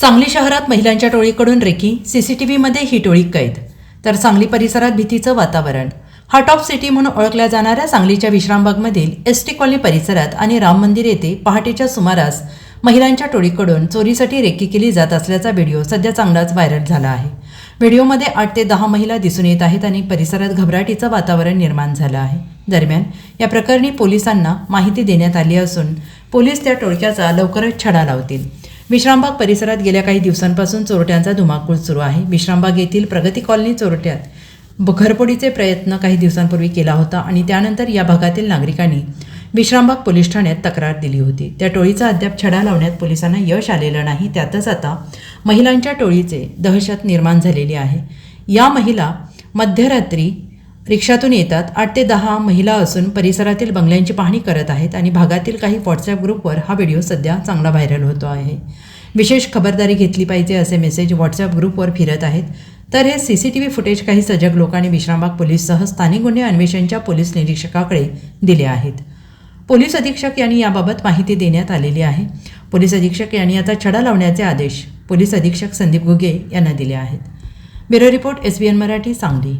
सांगली शहरात महिलांच्या टोळीकडून रेकी सीसीटीव्हीमध्ये ही टोळी कैद. तर सांगली परिसरात भीतीचं वातावरण. हार्ट ऑफ सिटी म्हणून ओळखल्या जाणाऱ्या सांगलीच्या विश्रामबागमधील एस टी कॉलनी परिसरात आणि राम मंदिर येथे पहाटेच्या सुमारास महिलांच्या टोळीकडून चोरीसाठी रेकी केली जात असल्याचा व्हिडिओ सध्या चांगलाच व्हायरल झाला आहे. व्हिडिओमध्ये आठ ते दहा महिला दिसून येत आहेत आणि परिसरात घबराटीचं वातावरण निर्माण झालं आहे. दरम्यान या प्रकरणी पोलिसांना माहिती देण्यात आली असून पोलीस त्या टोळक्याचा लवकरच छडा लावतील. विश्रामबाग परिसरात गेल्या काही दिवसांपासून चोरट्यांचा धुमाकूळ सुरू आहे. विश्रामबाग येथील प्रगती कॉलनी चोरट्यात घरपोडीचे प्रयत्न काही दिवसांपूर्वी केला होता आणि त्यानंतर या भागातील नागरिकांनी विश्रामबाग पोलीस ठाण्यात तक्रार दिली होती. त्या टोळीचा अद्याप छडा लावण्यात पोलिसांना यश आलेलं नाही. त्यातच आता महिलांच्या टोळीचे दहशत निर्माण झालेली आहे. या महिला मध्यरात्री रिक्षातून येतात. आठ ते दहा महिला असून परिसरातील बंगल्यांची पाहणी करत आहेत आणि भागातील काही व्हॉट्सॲप ग्रुपवर हा व्हिडिओ सध्या चांगला व्हायरल होतो आहे. विशेष खबरदारी घेतली पाहिजे असे मेसेज व्हॉट्सॲप ग्रुपवर फिरत आहेत. तर हे C C T V footage काही सजग लोकांनी विश्रामबाग पोलीससह स्थानिक गुन्हे अन्वेषणच्या पोलीस निरीक्षकाकडे दिले आहेत. पोलीस अधीक्षक यांनी याबाबत माहिती देण्यात आलेली आहे. पोलीस अधीक्षक यांनी आता छडा लावण्याचे आदेश पोलीस अधीक्षक संदीप घुगे यांना दिले आहेत. Bureau report S B N Marathi Sangli.